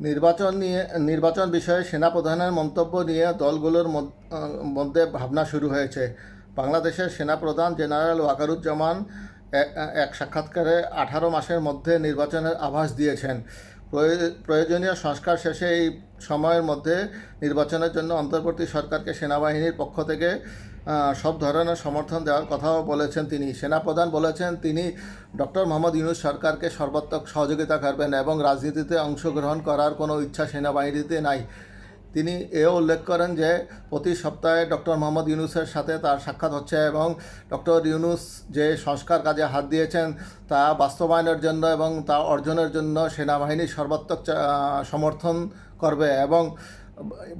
নির্বাচন নিয়ে, নির্বাচন বিষয়ে সেনাপ্রধানের মন্তব্য নিয়ে দলগুলোর মধ্যে ভাবনা শুরু হয়েছে। বাংলাদেশের সেনাপ্রধান জেনারেল ওয়াকারুজ্জামান এক সাক্ষাৎকারে আঠারো মাসের মধ্যে নির্বাচনের আভাস দিয়েছেন। প্রয়- প্রয়োজনীয় সংস্কার শেষে এই সময়ের মধ্যে নির্বাচনের জন্য অন্তর্বর্তী সরকারকে সেনাবাহিনীর পক্ষ থেকে সব ধরনের সমর্থন দেওয়ার কথাও বলেছেন তিনি। সেনাপ্রধান বলেছেন, তিনি ডক্টর মোহাম্মদ ইউনুস সরকারকে সর্বাত্মক সহযোগিতা করবেন এবং রাজনীতিতে অংশগ্রহণ করার কোনো ইচ্ছা সেনাবাহিনীতে নাই। তিনি এও উল্লেখ করেন যে, প্রতি সপ্তাহে ডক্টর মোহাম্মদ ইউনুসের সাথে তার সাক্ষাৎ হচ্ছে এবং ডক্টর ইউনুস যে সংস্কার কাজে হাত দিয়েছেন তা বাস্তবায়নের জন্য এবং তা অর্জনের জন্য সেনাবাহিনী সর্বাত্মক সমর্থন করবে এবং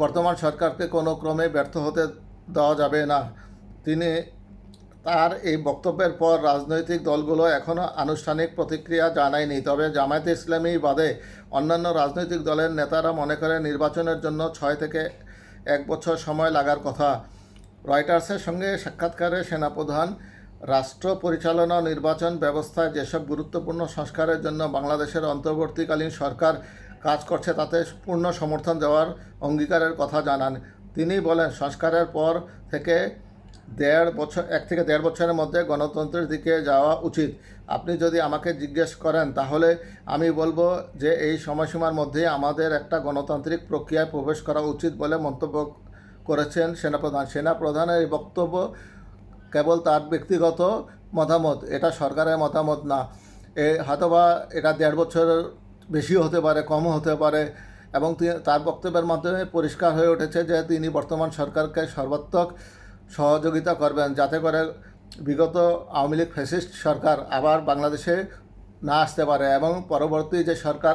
বর্তমান সরকারকে কোনো ক্রমে ব্যর্থ হতে দেওয়া যাবে না। তিনি তার এই বক্তব্যের পর রাজনৈতিক দলগুলো এখনও আনুষ্ঠানিক প্রতিক্রিয়া জানায়নি। তবে জামায়াতে ইসলামী বাদে অন্যান্য রাজনৈতিক দলের নেতারা মনে করেন নির্বাচনের জন্য ছয় থেকে এক বছর সময় লাগার কথা। রয়টার্সের সঙ্গে সাক্ষাৎকারে সেনাপ্রধান, রাষ্ট্র পরিচালনা নির্বাচন ব্যবস্থায় যেসব গুরুত্বপূর্ণ সংস্কারের জন্য বাংলাদেশের অন্তর্বর্তীকালীন সরকার কাজ করছে তাতে পূর্ণ সমর্থন দেওয়ার অঙ্গীকারের কথা জানান। তিনি বলেন, সংস্কারের পর থেকে দেড় বছর, এক থেকে দেড় বছরের মধ্যে গণতন্ত্রের দিকে যাওয়া উচিত। আপনি যদি আমাকে জিজ্ঞেস করেন, তাহলে আমি বলব যে এই সময়সীমার মধ্যে আমাদের একটা গণতান্ত্রিক প্রক্রিয়ায় প্রবেশ করা উচিত বলে মন্তব্য করেছেন সেনাপ্রধান। সেনাপ্রধানের এই বক্তব্য কেবল তার ব্যক্তিগত মতামত, এটা সরকারের মতামত না। এ হয়তোবা এটা দেড় বছরের বেশিও হতে পারে, কমও হতে পারে। এবং তার বক্তব্যের মাধ্যমে পরিষ্কার হয়ে উঠেছে যে তিনি বর্তমান সরকারকে সর্বাত্মক সহযোগিতা করবেন যাতে করে বিগত আওয়ামী লীগ ফ্যাসিস্ট সরকার আবার বাংলাদেশে না আসতে পারে এবং পরবর্তী যে সরকার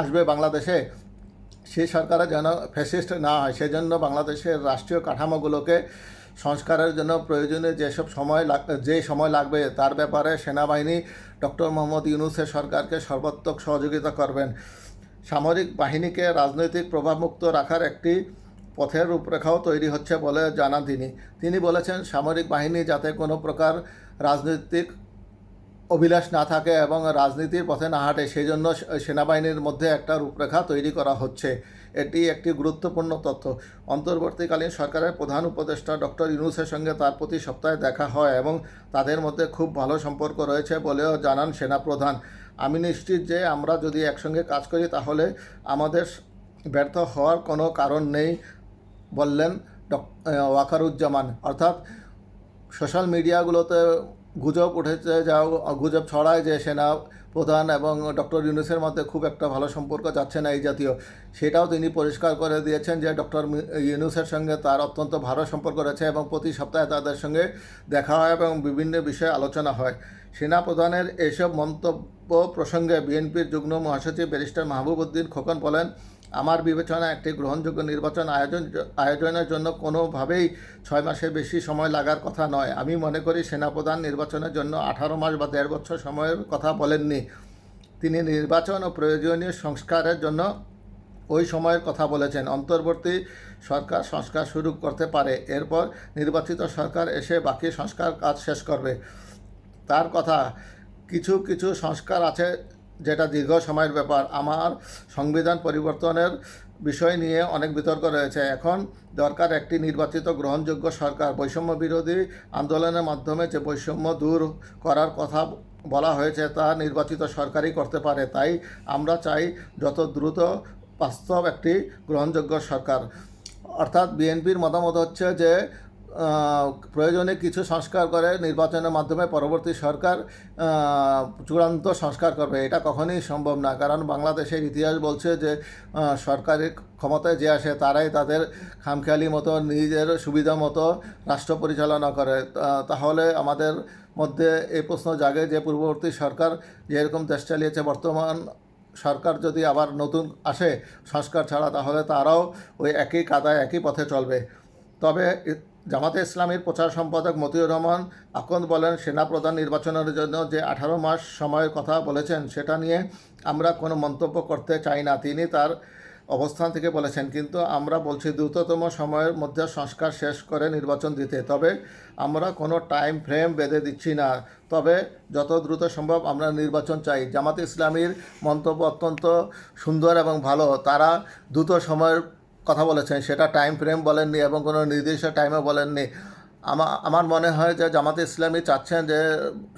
আসবে বাংলাদেশে সেই সরকারে যেন ফ্যাসিস্ট না হয়। সেজন্য বাংলাদেশের রাষ্ট্রীয় কাঠামোগুলোকে সংস্কারের জন্য প্রয়োজনীয় যেসব সময় যে সময় লাগবে তার ব্যাপারে সেনাবাহিনী ডক্টর মোহাম্মদ ইউনুসের সরকারকে সর্বাত্মক সহযোগিতা করবেন। সামরিক বাহিনীকে রাজনৈতিক প্রভাবমুক্ত রাখার একটি পথের রূপরেখাও তৈরি হচ্ছে বলে জানান তিনি। তিনি বলেছেন, সামরিক বাহিনী যাতে কোনো প্রকার রাজনৈতিক অভিলাষ না থাকে এবং রাজনীতির পথে না হাঁটে সেই জন্য সেনাবাহিনীর মধ্যে একটা রূপরেখা তৈরি করা হচ্ছে। এটি একটি গুরুত্বপূর্ণ তথ্য। অন্তর্বর্তীকালীন সরকারের প্রধান উপদেষ্টা ডক্টর ইউনুসের সঙ্গে তার প্রতি সপ্তাহে দেখা হয় এবং তাদের মধ্যে খুব ভালো সম্পর্ক রয়েছে বলেও জানান সেনাপ্রধান। আমি নিশ্চিত যে আমরা যদি একসঙ্গে কাজ করি তাহলে আমাদের ব্যর্থ হওয়ার কোনো কারণ নেই বললেন ডক ওয়াকারুজ্জামান। অর্থাৎ সোশ্যাল মিডিয়াগুলোতে গুজব উঠেছে, যা গুজব ছড়ায় যে সেনা প্রধান এবং ডক্টর ইউনুসের মধ্যে খুব একটা ভালো সম্পর্ক যাচ্ছে না এই জাতীয়। সেটাও তিনি পরিষ্কার করে দিয়েছেন যে ডক্টর ইউনুসের সঙ্গে তার অত্যন্ত ভালো সম্পর্ক রয়েছে এবং প্রতি সপ্তাহে তাদের সঙ্গে দেখা হয় এবং বিভিন্ন বিষয়ে আলোচনা হয়। সেনা প্রধানের এইসব মন্তব্য প্রসঙ্গে বিএনপির যুগ্ম মহাসচিব ব্যারিস্টার মাহবুব উদ্দিন খোকন বলেন আমার বিবেচনায় একটি গ্রহণযোগ্য নির্বাচন আয়োজন, আয়োজনের জন্য কোনোভাবেই ছয় মাসের বেশি সময় লাগার কথা নয়। আমি মনে করি সেনাপ্রধান নির্বাচনের জন্য আঠারো মাস বা দেড় বছর সময়ের কথা বলেননি। তিনি নির্বাচন ও প্রয়োজনীয় সংস্কারের জন্য ওই সময়ের কথা বলেছেন। অন্তর্বর্তী সরকার সংস্কার শুরু করতে পারে। এরপর নির্বাচিত সরকার এসে বাকি সংস্কার কাজ শেষ করবে। তার কথা, কিছু কিছু সংস্কার আছে যেটা দীর্ঘ সময়ের ব্যাপার, আমার সংবিধান পরিবর্তনের বিষয় নিয়ে অনেক বিতর্ক রয়েছে। এখন দরকার একটি নির্বাচিত গ্রহণযোগ্য সরকার। বৈষম্য বিরোধী আন্দোলনের মাধ্যমে যে বৈষম্য দূর করার কথা বলা হয়েছে, তা নির্বাচিত সরকারই করতে পারে। তাই আমরা চাই যত দ্রুত বাস্তব একটি গ্রহণযোগ্য সরকার। অর্থাৎ বিএনপির মতামত হচ্ছে যে প্রয়োজনে কিছু সংস্কার করে নির্বাচনের মাধ্যমে পরবর্তী সরকার চূড়ান্ত সংস্কার করবে। এটা কখনোই সম্ভব না। কারণ বাংলাদেশের ইতিহাস বলছে যে আহ, সরকারি ক্ষমতায় যে আসে তারাই তাদের খামখেয়ালি মতো নিজের সুবিধা মতো রাষ্ট্র পরিচালনা করে। তাহলে আমাদের মধ্যে এই প্রশ্ন জাগে যে পূর্ববর্তী সরকার যেরকম দেশ চালিয়েছে বর্তমান সরকার যদি আবার নতুন আসে সংস্কার ছাড়া তাহলে তারাও ওই একই কাদায় একই পথে চলবে। তবে জামাতে ইসলামীর প্রচার সম্পাদক মতিউর রহমান আকন্দ বলেন, সেনাপ্রধান নির্বাচনের জন্য যে আঠারো মাস সময়ের কথা বলেছেন, সেটা নিয়ে আমরা কোনো মন্তব্য করতে চাই না। তিনি তার অবস্থান থেকে বলেছেন, কিন্তু আমরা বলছি দ্রুততম সময়ের মধ্যে সংস্কার শেষ করে নির্বাচন দিতে, তবে আমরা কোনো টাইম ফ্রেম বেঁধে দিচ্ছি না। তবে যত দ্রুত সম্ভব আমরা নির্বাচন চাই। জামাত ইসলামীর মন্তব্য অত্যন্ত সুন্দর এবং ভালো। তারা দ্রুত সময়ের কথা বলেছেন, সেটা টাইম ফ্রেম বলেননি এবং কোনো নির্দিষ্ট টাইমে বলেননি। আমার মনে হয় যে জামাতে ইসলামী চাচ্ছেন যে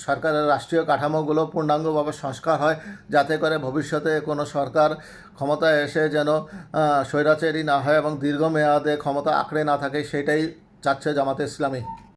সরকারের রাষ্ট্রীয় কাঠামোগুলো পূর্ণাঙ্গভাবে সংস্কার হয়, যাতে করে ভবিষ্যতে কোনো সরকার ক্ষমতায় এসে যেন স্বৈরাচারী না হয় এবং দীর্ঘমেয়াদে ক্ষমতা আঁকড়ে না থাকে, সেটাই চাচ্ছে জামাতে ইসলামী।